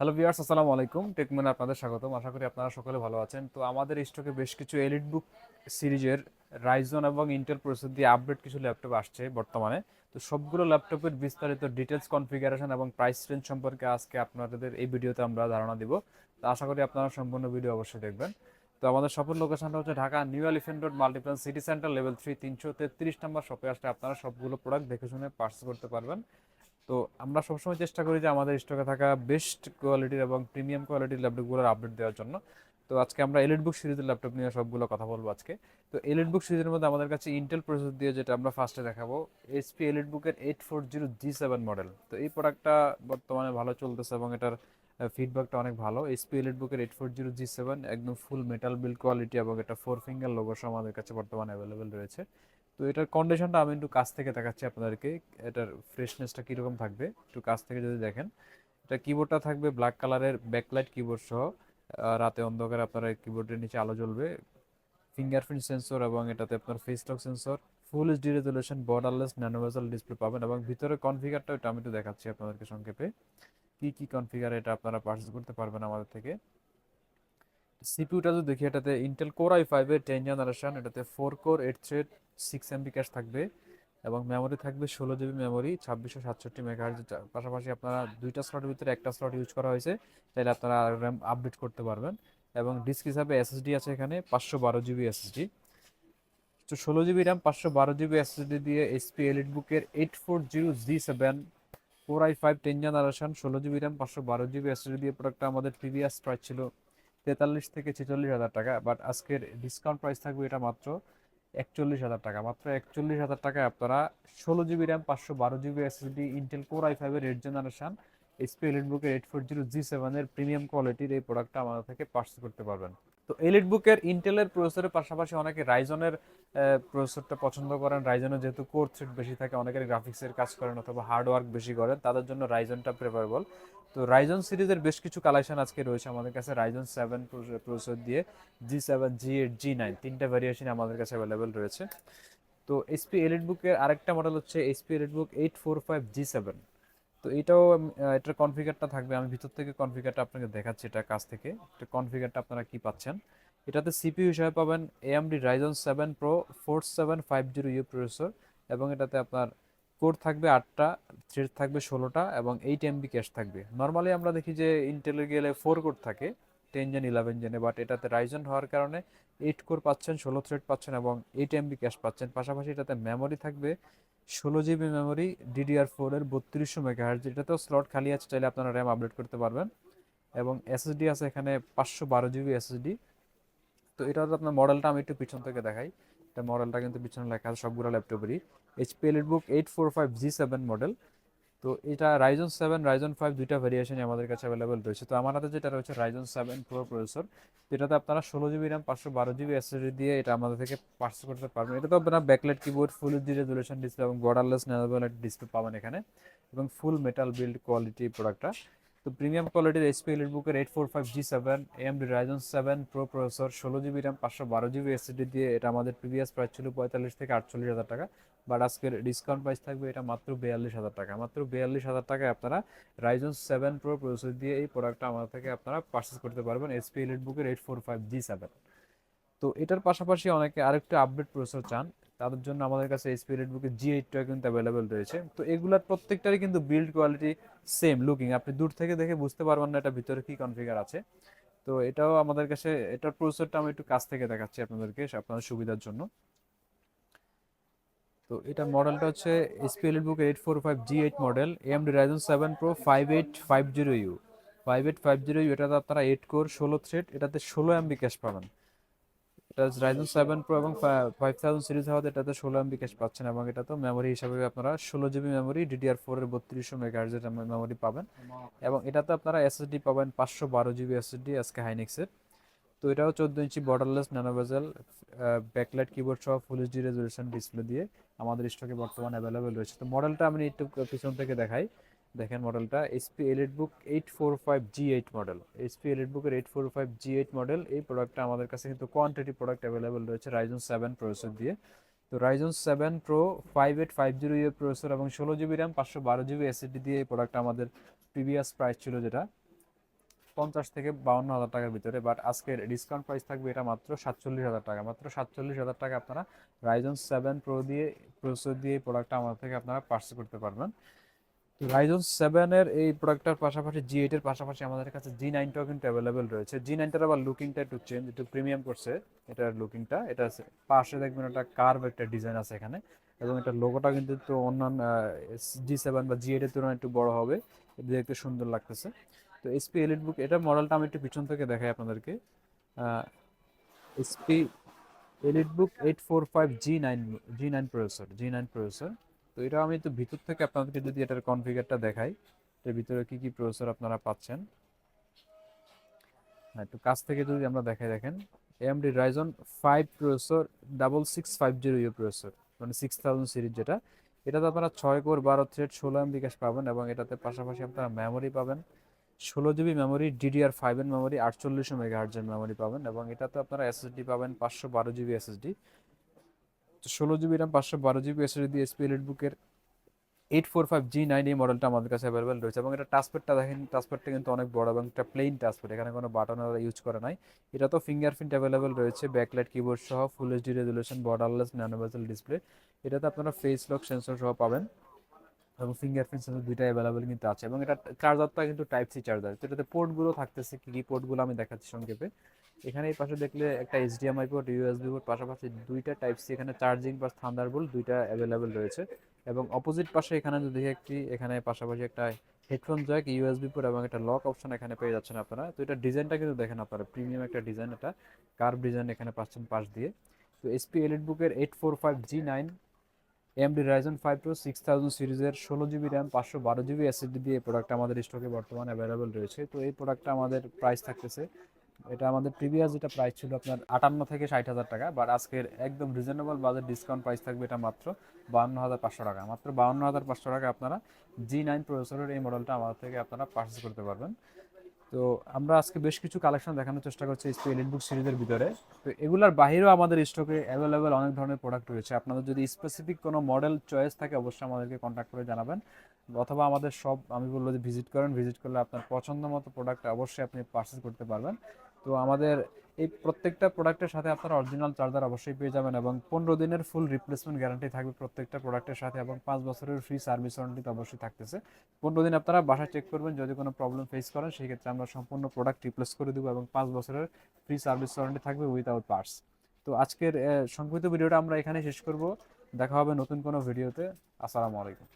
Hello viewers আসসালামু আলাইকুম। টেকমেন আপনাদের স্বাগতম। আশা করি আপনারা সকলে ভালো আছেন। তো আমাদের স্টকে বেশ কিছু এলিট বুক সিরিজের রাইজন এবং ইন্টেল প্রসেসর দিয়ে আপডেট কিছু ল্যাপটপ আসছে বর্তমানে। তো সবগুলো ল্যাপটপের বিস্তারিত ডিটেলস কনফিগারেশন এবং প্রাইস রেঞ্জ সম্পর্কে আজকে আপনাদের এই ভিডিওতে আমরা ধারণা দিব। তো আশা করি আপনারা সম্পূর্ণ ভিডিও অবশ্যই দেখবেন। তো আমাদের শপের লোকেশনটা হচ্ছে Dhaka new elephant road Multiplan city centre level three তিনশো তেত্রিশ নম্বর শপে আসলে আপনারা সবগুলো প্রোডাক্ট দেখে শুনে পার্চেস করতে পারবেন। তো আমরা সবসময় চেষ্টা করি যে আমাদের স্টকে থাকা বেস্ট কোয়ালিটির এবং প্রিমিয়াম কোয়ালিটির ল্যাপটপগুলোর আপডেট দেওয়ার জন্য। তো আজকে আমরা এলিট বুক সিরিজের ল্যাপটপ নিয়ে সবগুলো কথা বলব আজকে। তো এলিট বুক সিরিজের মধ্যে আমাদের কাছে ইন্টেল প্রসেসর দিয়ে যেটা আমরা ফার্স্টে দেখাবো এইচপি এলিট বুকের eight four zero G seven model তো এই প্রোডাক্টটা বর্তমানে ভালো চলতেছে এবং এটার ফিডব্যাকটা অনেক ভালো। এইচপি এলিট বুকের eight four zero G seven একদম ফুল মেটাল বিল্ড কোয়ালিটি এবং এটা ফোর ফিঙ্গার লোগো সহ আমাদের কাছে বর্তমানে অ্যাভেলেবেল রয়েছে। তো এটার কন্ডিশনটা আমি একটু কাছ থেকে দেখাচ্ছি আপনাদেরকে। এটার ফ্রেশনেসটা কীরকম থাকবে একটু কাছ থেকে যদি দেখেন। এটা কিবোর্ডটা থাকবে ব্ল্যাক কালারের ব্যাকলাইট কিবোর্ড সহ। রাতে অন্ধকারে আপনার কিবোর্ডের নিচে আলো জ্বলবে। ফিঙ্গারপ্রিন্ট সেন্সর এবং এটাতে আপনার face lock sensor full HD resolution borderless nano bezel display পাবেন এবং ভিতরে কনফিগারটা ওটা আমি একটু দেখাচ্ছি আপনাদেরকে সংক্ষেপে। কী কী কনফিগার এটা আপনারা পারচেজ করতে পারবেন আমাদের থেকে? সিপিউটা যদি দেখি, এটাতে ইন্টেল কোর আই ফাইভের টেন জেনারেশন এটাতে four core eight thread six MB cache থাকবে এবং মেমোরি থাকবে ষোলো জিবি মেমোরি ছাব্বিশশো সাতষট্টি মেগাহার্জ পাশাপাশি আপনারা দুইটা স্লটের ভিতরে একটা স্লট ইউজ করা হয়েছে তাহলে আপনারা র্যাম আপডেট করতে পারবেন। এবং ডিস্ক হিসাবে এসএসডি আছে এখানে, পাঁচশো বারো জিবি এসএসডি তো ষোলো জিবি র্যাম পাঁচশো বারো জিবি এসএসডি দিয়ে এসপি এলিট বুকের eight four zero G seven four i five ten generation ষোলো জিবি র্যাম পাঁচশো বারো জিবি এসএসডি দিয়ে প্রোডাক্টটা আমাদের প্রিভিয়াস প্রাইস ছিল। তেতাল্লিশ থেকে ছেচল্লিশ হাজার টাকা বাট আজকের ডিসকাউন্ট প্রাইস থাকবে এটা মাত্র একচল্লিশ হাজার টাকা। মাত্র একচল্লিশ হাজার টাকায় আপনারা ষোলো জিবি র্যাম পাঁচশো বারো GB SSD Intel core i ফাইভের eight generation HP Elite eight four zero G সেভেনের প্রিমিয়াম কোয়ালিটির এই প্রোডাক্টটা আমাদের থেকে পার্সেল করতে পারবেন। তো এলিট বুকের ইন্টেলের প্রসেসরের পাশাপাশি অনেকে রাইজনের প্রসেসরটা পছন্দ করেন। রাইজনের যেহেতু কোর থ্রেড বেশি থাকে, অনেকের গ্রাফিক্সের কাজ করেন অথবা হার্ডওয়ার্ক বেশি করেন, তাদের জন্য রাইজনটা প্রেফারেবল তো রাইজন সিরিজের বেশ কিছু কালেকশন আজকে রয়েছে আমাদের কাছে। রাইজন সেভেন প্রসেসর দিয়ে G seven G eight G nine তিনটা ভ্যারিয়েশন আমাদের কাছে অ্যাভেলেবেল রয়েছে। তো এসপি এলিট বুকের আরেকটা মডেল হচ্ছে HP Elite book eight four five G seven তো এটাও এটার কনফিগারটা থাকবে। আমি ভিতর থেকে কনফিগারটা আপনাকে দেখাচ্ছি এটা কাছ থেকে। এটা কনফিগারটা আপনারা কি পাচ্ছেন? এটাতে সিপিইউ হিসাবে পাবেন AMD Ryzen seven pro four seven five zero U processor এবং এটাতে আপনার কোর থাকবে আটটা থ্রেড থাকবে ষোলোটা এবং এইট এমবি ক্যাশ থাকবে। নর্মালি আমরা দেখি যে ইন্টেলে গেলে ফোর কোর থাকে টেন জেন ইলেভেন জেনে বাট এটাতে রাইজন হওয়ার কারণে এইট কোর পাচ্ছেন, ষোলো থ্রেড পাচ্ছেন এবং এইট এমবি ক্যাশ পাচ্ছেন। পাশাপাশি এটাতে মেমোরি থাকবে ষোলো জিবি মেমোরি ডিডিআর ফোর এর বত্রিশশো মেগাহার্জ এটাতেও স্লট খালি আছে, চাইলে আপনারা র্যাম আপডেট করতে পারবেন। এবং এসএসডি আছে এখানে পাঁচশো বারো জিবি এসএসডি তো এটা আপনার মডেলটা আমি একটু পিছন থেকে দেখাই। এটা মডেলটা কিন্তু পিছনে লেখা আছে সবগুলো ল্যাপটপেরই HP Elite book eight four five G seven model তো এটা রাইজন সেভেন রাইজন ফাইভ দুইটা ভেরিয়েশনই আমাদের কাছে অ্যাভেলেবেল রয়েছে। তো আমার হাতে যেটা রয়েছে রাইজন সেভেন প্রো প্রসেসর এটাতে আপনারা ষোলো জিবি র্যাম পাঁচশো বারো জিবি এসএসডি দিয়ে এটা আমাদের থেকে পার্চেস করতে পারবেন। এটা তো আপনারা backlight keyboard full HD resolution display এবং বর্ডারলেস ন্যানোভেল ডিসপ্লে পাবেন এখানে এবং ফুল মেটাল বিল্ড কোয়ালিটি প্রোডাক্টটা তো প্রিমিয়াম কোয়ালিটির এইচপি এলিট বুকের eight four five G seven AMD Ryzen seven pro processor ষোলো জিবি র্যাম পাঁচশো বারো জিবি এসএসডি দিয়ে এটা আমাদের প্রিভিয়াস প্রাইস ছিল পঁয়তাল্লিশ থেকে আটচল্লিশ হাজার টাকা। বাট আজকের ডিসকাউন্ট প্রাইস থাকবে এটা মাত্র বিয়াল্লিশ হাজার টাকা। মাত্র বিয়াল্লিশ হাজার টাকায় আপনারা রাইজন সেভেন প্রো প্রসেসর দিয়ে এই প্রোডাক্টটা আমার থেকে আপনারা পারচেস করতে পারবেন এসপি এলিট বুকের eight four five G seven তো এটার পাশাপাশি অনেকে আরেকটা আপডেট প্রসেসর চান, তাদের জন্য আমাদের কাছে এইচপি বুকের জি এইটটা কিন্তু অ্যাভেলেবেল রয়েছে। তো এগুলার প্রত্যেকটারই কিন্তু বিল্ড কোয়ালিটি সেম লুকিং আপনি দূর থেকে দেখে বুঝতে পারবেন না এটা ভিতরে কি কনফিগার আছে। তো এটাও আমাদের কাছে, এটার প্রসেসরটা আমি একটু কাছ থেকে দেখাচ্ছি আপনাদেরকে, আপনাদের সুবিধার জন্য। তো এটা মডেলটা হচ্ছে HP book eight four five G eight model AMD Ryzen seven pro five eight five zero U five eight five zero U এটাতে আপনারা এইট কোর ষোলো থ্রেড এটাতে ষোলো এমবি ক্যাশ পাবেন। এটা রাইজন সেভেন প্রো এবং ফাইভ থাউজেন্ড সিরিজ হওয়াতে এটাতে ষোলো এমবি ক্যাশ পাচ্ছেন এবং এটা তো মেমোরি হিসাবে আপনারা ষোলো জিবি মেমোরি ডিডিআর ফোর এর বত্রিশশো মেগাহার্জের মেমোরি পাবেন। এবং এটাতে আপনারা এসএসডি পাবেন পাঁচশো বারো জিবি এসএসডি আজকে হাইনেক্সের এটাও চোদ্দ inch borderless nano bezel backlight keyboard সহ ফুল এইচডি রেজলিউশন ডিসপ্লে দিয়ে আমাদের স্টকে বর্তমান অ্যাভেলেবেল রয়েছে। তো মডেলটা আমি একটু পিছন থেকে দেখাই। দেখেন মডেলটা SP elite book eight four five G eight model HP elite বুকের eight four five G eight model এই প্রোডাক্টটা আমাদের কাছে কিন্তু কোয়ান্টিটি প্রোডাক্ট অ্যাভেলেবেল রয়েছে রাইজন সেভেন প্রসেসর দিয়ে। তো Ryzen seven pro five eight five zero ইয়ে প্রসেসর এবং ষোলো জিবি র্যাম পাঁচশো বারো জিবি এসএসডি দিয়ে এই প্রোডাক্টটা আমাদের প্রিভিয়াস প্রাইস ছিল যেটা। পঞ্চাশ থেকে বাউন্ন হাজার টাকার ভিতরে বাট আজকের ডিসকাউন্ট প্রাইস থাকবে এটা মাত্র সাতচল্লিশ হাজার টাকা। মাত্র সাতচল্লিশ হাজার টাকা আপনারা রাইজন সেভেন প্রো দিয়ে প্রসেসর দিয়ে প্রোডাক্টটা আমাদের থেকে আপনারা পার্সেল করতে পারবেন। রাইজন সেভেনের এই প্রোডাক্টটার পাশাপাশি জি এইটের পাশাপাশি আমাদের কাছে জি নাইনটাও কিন্তু অ্যাভেলেবেল রয়েছে। জি নাইনটার আবার লুকিংটা একটু চেঞ্জ একটু প্রিমিয়াম করছে এটার লুকিংটা এটা পাশে দেখবেন একটা কার্ভ একটা ডিজাইন আছে এখানে, এবং এটা লোগোটা কিন্তু একটু অন্যান্য জি সেভেন বা জি এইটের তুলনায় একটু বড় হবে। দেখতে সুন্দর লাগতেছে। তো এসপি এলিট বুক এটা মডেলটা আমি একটু পিছন থেকে দেখাই আপনাদেরকে। HP Elite book eight four five G nine G nine processor G nine processor তো এটা আমি একটু ভিতর থেকে আপনাদেরকে যদি এটার কনফিগারটা দেখাই, এর ভিতরে কি কি প্রসেসর আপনারা পাচ্ছেন? হ্যাঁ একটু কাছ থেকে যদি আমরা দেখাই দেখেন AMD Ryzen five processor double six five zero U processor মানে সিক্স থাউজেন্ড সিরিজ যেটা। এটাতে আপনারা ছয় কোর বারো থ্রেড ষোলো এম বিকাশ পাবেন এবং এটাতে পাশাপাশি আপনারা মেমোরি পাবেন। ষোলো জিবি মেমোরি ডিডিআর ফাইভের মেমোরি আটচল্লিশশো মেগাহার্জের মেমোরি পাবেন এবং এটাতে আপনারা এসএসডি পাবেন পাঁচশো বারো জিবি এসএসডি তো ষোলো জিবি র্যাম পাঁচশো বারো জিবি এসএসডি দিয়ে এসপি এলিট বুকের eight four five G nine এই মডেলটা আমাদের কাছে অ্যাভেলেবেল রয়েছে এবং এটা টাচপ্যাডটা দেখেন টাচপ্যাডটা কিন্তু অনেক বড় এবং একটা প্লেন টাচপ্যাড এখানে কোনো বাটন ইউজ করা নাই। এটা তো ফিঙ্গারপ্রিন্ট অ্যাভেলেবেল রয়েছে ব্যাকলাইট কিবোর্ড সহ full HD resolution borderless nano bezel display এটাতে আপনারা ফেস লক সেন্সর সহ পাবেন। এবং ফিঙ্গারপ্রিন্ট সেন্সর দুইটা অ্যাভেলেবেল কিন্তু আছে। এবং এটা চার্জারটা কিন্তু টাইপ সি চার্জার তো এটাতে পোর্টগুলো থাকতেছে, কি কি পোর্টগুলো আমি দেখাচ্ছি সংক্ষেপে। এখানে এই পাশে দেখলে একটা এইচডিএমআই পোর্ট ইউএসবি পোর্ট পাশাপাশি দুইটা টাইপ সি এখানে চার্জিং বা থান্ডারবোল্ট দুইটা অ্যাভেলেবেল রয়েছে। এবং অপোজিট পাশে এখানে যদি একটি, এখানে পাশাপাশি একটা হেডফোন জ্যাক ইউএসবি পোর্ট এবং একটা লক অপশন এখানে পেয়ে যাচ্ছেন আপনারা। তো এটা ডিজাইনটা কিন্তু দেখেন আপনারা প্রিমিয়াম একটা ডিজাইন এটা কার্ভ ডিজাইন এখানে পাচ্ছেন পাশ দিয়ে। তো এসপি এলিট বুকের eight four five G nine AMD Ryzen five pro six thousand সিরিজের ষোলো জিবি র্যাম পাঁচশো বারো জিবি এসএসডি দিয়ে প্রোডাক্টটা আমাদের স্টকে বর্তমানে অ্যাভেলেবেল রয়েছে। তো এই প্রোডাক্টটা আমাদের প্রাইস থাকতেছে। এটা আমাদের প্রিভিয়াস যেটা প্রাইস ছিল আপনার আটান্ন থেকে ষাট হাজার টাকা বাট আজকের একদম রিজনেবল বাজার ডিসকাউন্ট প্রাইস থাকবে এটা মাত্র বাউন্ন হাজার পাঁচশো টাকা। মাত্র বাউন্ন হাজার পাঁচশো টাকা আপনারা জি নাইন প্রসেসরের এই মডেলটা আমাদের থেকে আপনারা পারচেস করতে পারবেন। তো আমরা আজকে বেশ কিছু কালেকশন দেখানোর চেষ্টা করছি এসপি এলিট বুক সিরিজের ভিতরে। তো এগুলার বাইরেও আমাদের স্টকে অ্যাভেলেবেল অনেক ধরনের প্রোডাক্ট রয়েছে। আপনাদের যদি স্পেসিফিক কোনো মডেল চয়েস থাকে, অবশ্যই আমাদেরকে কন্ট্যাক্ট করে জানাবেন। অথবা আমাদের সব, আমি বলব যে ভিজিট করেন। ভিজিট করলে আপনার পছন্দ মতো প্রোডাক্ট অবশ্যই আপনি পারচেস করতে পারবেন। তো আমাদের এই প্রত্যেকটা প্রোডাক্টের সাথে আপনারা অরিজিনাল চার্জার অবশ্যই পেয়ে যাবেন এবং পনেরো দিনের ফুল রিপ্লেসমেন্ট গ্যারান্টি থাকবে প্রত্যেকটা প্রোডাক্টের সাথে এবং পাঁচ বছরের ফ্রি সার্ভিস ওয়ারেন্টি তো অবশ্যই থাকতেছে। পনেরো দিন আপনারা বাসায় চেক করবেন, যদি কোনো প্রবলেম ফেস করেন সেই ক্ষেত্রে আমরা সম্পূর্ণ প্রোডাক্ট রিপ্লেস করে দেবো এবং পাঁচ বছরের ফ্রি সার্ভিস ওয়ারেন্টি থাকবে উইদাউট পার্টস তো আজকের সংক্ষিপ্ত ভিডিওটা আমরা এখানে শেষ করব। দেখা হবে নতুন কোনো ভিডিওতে আসসালামু আলাইকুম।